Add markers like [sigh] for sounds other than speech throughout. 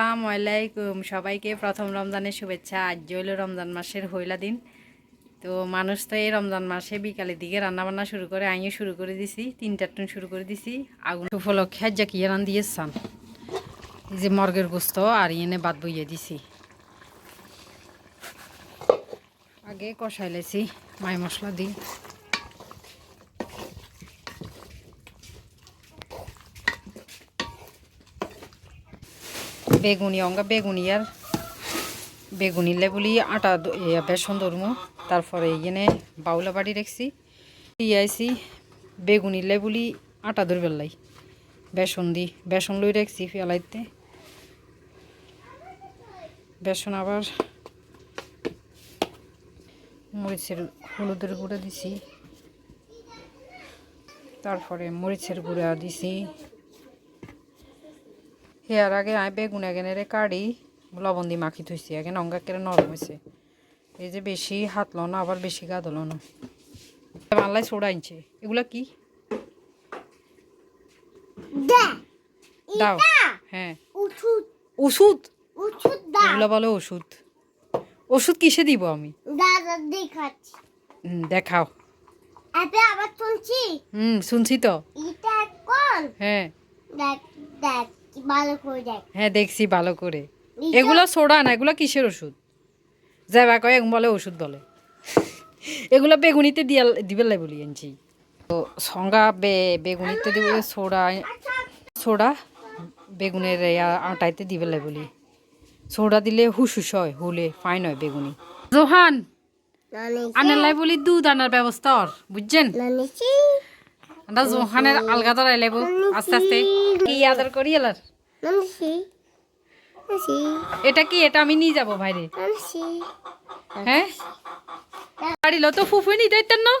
আসসালামু আলাইকুম। সবাইকে প্রথম রমজানের শুভেচ্ছা। আজ হইল রমজান মাসের হইলা দিন। তো মানুষ তো এই রমজান মাসে বিকালের দিকে রান্না বান্না শুরু করে, আমিও শুরু করে দিছি তিনটার টুন শুরু করে দিছি। আগুন উপলক্ষে যা কি রান দিয়েছান এই যে মর্গের গোস্ত আর এনে বাদ বইয়ে দিছি। আগে কষাই লেছি, মাই মশলা দিই। বেগুনি অঙ্গা, বেগুনি আর বেগুনি লেবুলি, আটা বেসন দরমু তারপরে এখানে বাউলা বাড়ি রেখছি। দিয়েছি বেগুনি লেবুলি, আটা দর বেলাই বেসন দি বেসন লই রেখছি ফেলাইতে। বেসন আবার মরিচের হলুদের গুঁড়া দিছি। তারপরে মরিচের গুঁড়া দিছি। হেয়ার আগে আই বেগুন এগেনে কাড়ি লবণ দিয়ে মাখি থইছি এগে অঙ্গা কেড়ে নরম হয়েছে এই যে বেশি হাত লো না আবার বেশি গা ধলো না। বাংলায় সোডা আনছে। এগুলা কি? দাও। হ্যাঁ ওষুধ। দা। বলে ওষুধ। ওষুধ কিসে দিব আমি? দেখাচ্ছি। দেখাও। আবার শুনছি? হুম শুনছি তো। এটা কোন? হ্যাঁ দেখ। হ্যাঁ দেখছি ভালো করে। এগুলো সোডা না এগুলো কিসের ওষুধ? যাবা কয় বলে ওষুধ বলে এগুলো বেগুনিতে দিয়া দিবে লাই বলি আনছি। তো সঙ্গা বে বেগুনিতে দিবে সোডা সোডা বেগুনের আটাইতে দিবে লাই বলি। সোডা দিলে হুস হুস হয় হুলে ফাইন হয় বেগুনি। জোহান আনার লাই বলি দুধ আনার ব্যবস্থা বুঝছেন? আমরা জোহানের আলগা ধরাই লাইব আস্তে আস্তে। কি আদর করি এলার? এটা কি? এটা আমি নিয়ে যাব বাইরে। হ্যাঁ? বাড়িল তো ফুফুয়ে নিতে ইতেন না?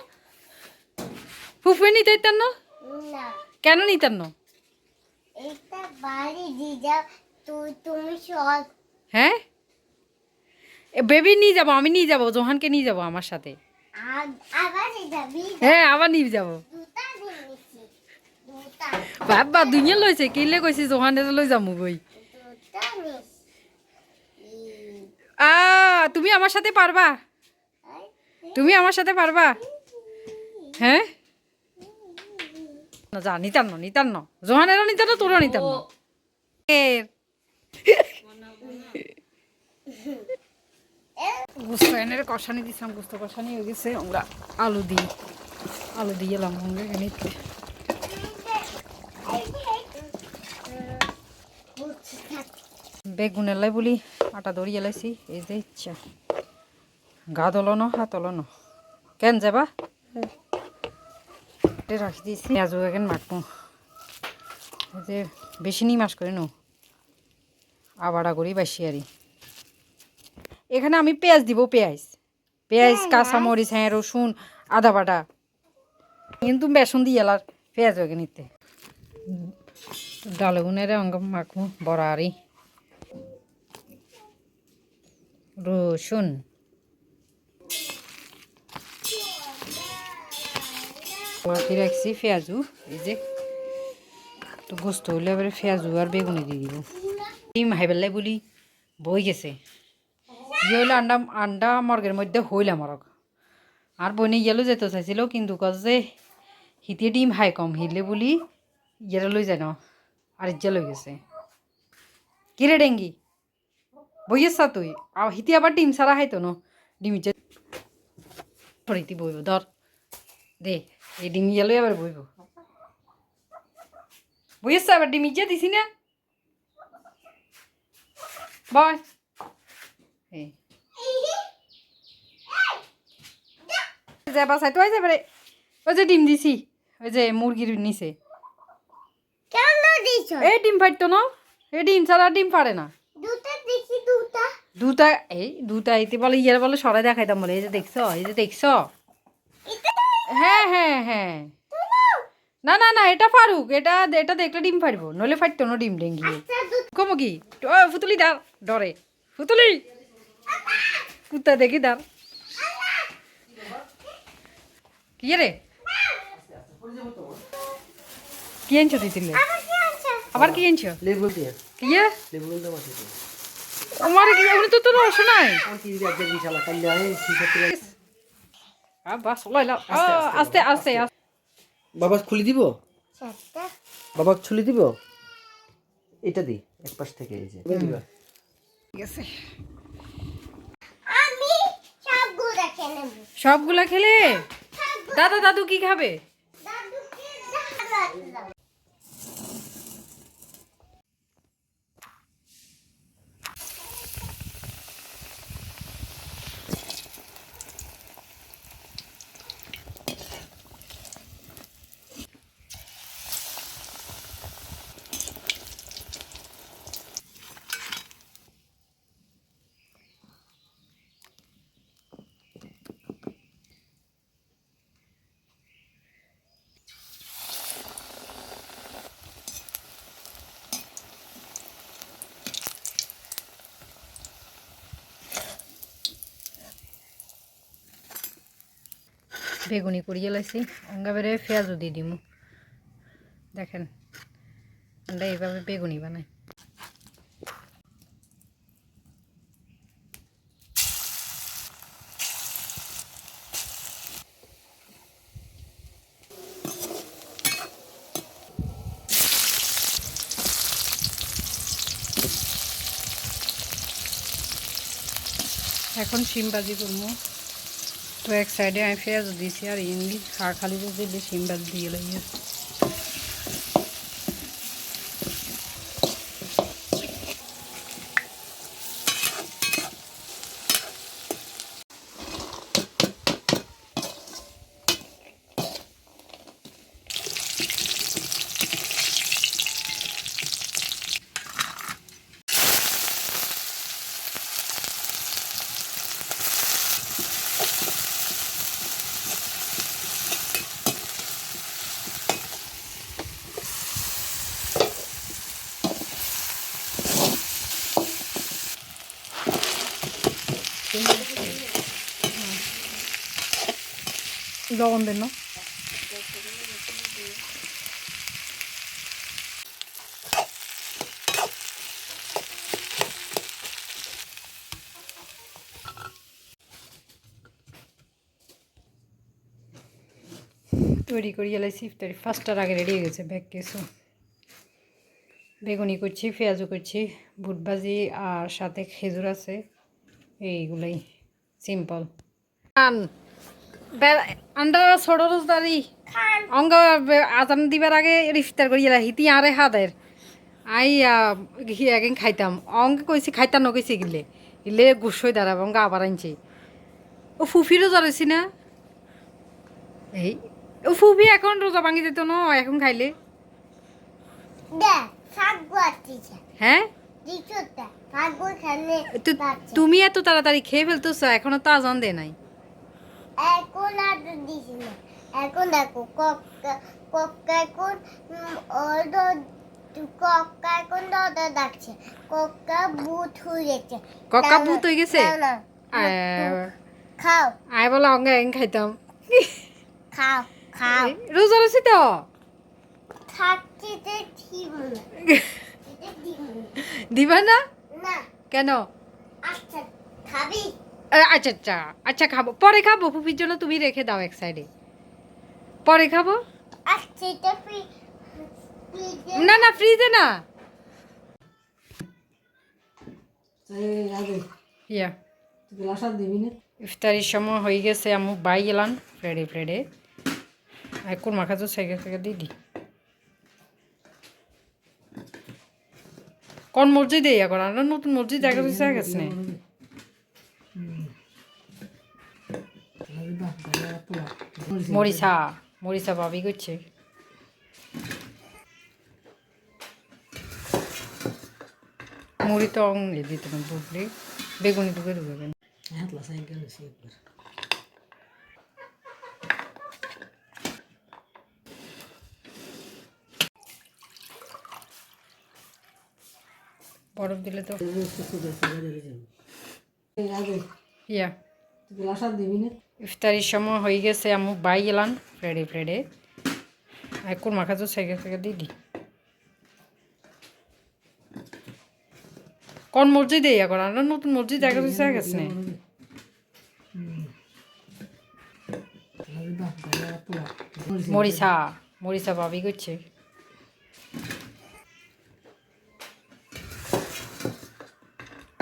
ফুফুয়ে নিতে ইতেন না? কেন নিতেন না? হ্যাঁ? বেবি নিয়ে যাব আমি নিয়ে যাব জোহানকে নিয়ে যাব আমার সাথে। হ্যাঁ আবার নিয়ে যাব। বাবা দুনিয়া লইছে কিলে জোহানের লই দুটা নিয়েছি আ, তুমি আমার সাথে পারবা তুমি আমার সাথে পারবা হ্যাঁ যা নিতাম না নিতাম না জোহানেরও নিতাম না তোরও নিতাম না গুস্ত এনের কষানি দিছিলাম গুস্ত কষানি হয়ে গেছে। আমরা আলু দিই আলু দিয়ে এলাম নিতে বেগুনের লাই বলি আটা দড়ি এলাইছি, এই যে ইচ্ছা। গা দলনো হাত দলনো কেন যাবা? রাখি দিয়েছি পেঁয়াজ এখন মাখবো যে বেশি নি মাস করে নো? আবাড়া করি বাসি আরি এখানে আমি পেঁয়াজ দিব পেঁয়াজ। পেঁয়াজ কাঁচামরিচ হ্যাঁ রসুন আদা বাটা। কিন্তু বেসন দিয়ে এলার পেঁয়াজ হয়ে নিতে অঙ্গ মাখবো বড় আরি রসুন মাখি রাখছি পেঁয়াজু এই যে তো গোস্ত হইলে এবারে পেঁয়াজু আর বেগুনি দিয়ে দিব ডিম হাইবেলাই বলি বই গেছে ইয়ে হইলে আন্ডা আন্ডা মর্গের মধ্যে হইলাম মরগ আর বইনে ইয়েলো যেতে চাইছিল কিন্তু কজ যে হিতে ডিম হাই কম হিলে বলি ইয়েরা লই যায় না আর ইজ্জা লই গেছে। কিরে ডেঙ্গি? বইয়েছা তুই? হিতি আবার ডিম ছাড়া হাইতো ন? ডিম ইজ্জা ফরিতি বইব, ধর। দে, এই ডিম ইয়েলো আবার বইব। বইয়েছা আবার ডিম ইজ্জা দিছি না? বয়। এই। যাবা চাই তো যাবে রে ওই যে ডিম দিছি, ওই যে মুরগির দিছ এই ডিম ফাটতো না? এই ডিম ছাড়া ডিম পারে না। দুটা দেখি দুটা। দুটা এই দুটা এতে বলে ইয়ের বলে সরাই দেখাইতাম বলে। এই যে দেখছ এই যে দেখছ। হ্যাঁ হ্যাঁ হ্যাঁ। না না না এটা ফারুক। এটা এটা দেখলে ডিম ফাটবো। নইলে ফাটতো না ডিম ডেঙ্গি। আচ্ছা কমো কি? ও ফুতুলি দার ডরে ফুতুলি কুত্তা দেখি দার কি রে? কি আনছো তুই তিলে? আবার কি কি লেবু দিয়ে। আছে তো আমার কি উনি তো তোর রস নাই। আর কি দিবি একদম ইনশাআল্লাহ কাল আয় ঠিক আছে আ বাস লই আস্তে আস্তে আস্তে বাবা খুলি দিব? বাবা খুলি দিব? এটা দি এক পাশ থেকে এই যে। এবার ঠিক আছে। আমি সবগুলো দেখে সবগুলা খেলে? দাদা দাদু কি খাবে? বেগুনি করিয়ে লাইছি অঙ্গা বেড়ে পেঁয়াজও দিয়ে দিমু। দেখেন, আমরা এইভাবে বেগুনি বানাই। এখন শিম ভাজি করব তো এক সাইডে আমি পেঁয়াজ দিছি আর এমনি খা খালি দিলে বেশি ভাজি দিয়ে লাগে লবণ দেন তৈরি করি লাইছি ইফতারি ফার্স্টার আগে রেডি হয়ে গেছে ব্যাগ কিছু বেগুনি করছি পেঁয়াজও করছি বুট ভাজি আর সাথে খেজুর আছে এইগুলাই সিম্পল আন্ডা ছোট রোজদারি অঙ্গ আজান দিবার আগে ইফতার করিয়ে হিতি আরে হাদের। আই একদিন খাইতাম। অঙ্গ কইছি খাইতাম নকইছি গিলে। গিলে গুসই দাঁড়াব অঙ্গ আবার আনছি। ও ফুফিরও জ্বরেছি না? এই ও ফুফি এখন রোজা ভাঙি যেত না এখন খাইলে। হ্যাঁ? তুমি এত তাড়াতাড়ি খেয়ে ফেলতেছ এখনও তো আজান দে নাই। এখন আর দিছি না। এখন দেখো কক্কা এখন কক্কা এখন দাদা ডাকছে। কক্কা বুট হয়ে গেছে। কক্কা ভূত হয়ে গেছে? খাও। আয় বলে অঙ্গ এখন খাইতাম। খাও খাও। রোজা রয়েছি তো? থাকতে তো ঠিক। [laughs] দিবা না? না। কেন? আচ্ছা খাবি? আচ্ছা আচ্ছা আচ্ছা খাব। পরে খাব ফুপির জন্য তুমি রেখে দাও এক সাইডে পরে খাব? না না ফ্রিজে না। ইয়া। ইফতারির সময় হয়ে গেছে আমি বাই গেলাম ফ্রেডে ফ্রেডে আর কোন মাখা তো সাইকেল থেকে দিদি কোন মসজিদ ইয়া করা? নতুন মসজিদ দেখা দিচ্ছে গেছে। না মরিচা মরিচা ভাবি করছে মুড়ি তো অং দিত না বুঝলি বেগুনি ঢুকে ঢুকে কেন হাত লাসা একবার বরফ দিলে তো ইয়া ইফতারির সময় হয়ে গেছে, আমি বাই গেলাম ফ্রেডে ফ্রেডে। আর কোন মাখা তো সাইকেল থেকে দিদি কোন মসজিদে ইয়া করা আমরা নতুন মসজিদ দেখা দিচ্ছে গেছে না। মরিচা ভাবি করছে।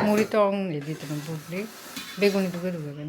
মুড়ি তো অঙ্গে দিতে বেগুনি ঢুকে ঢুকে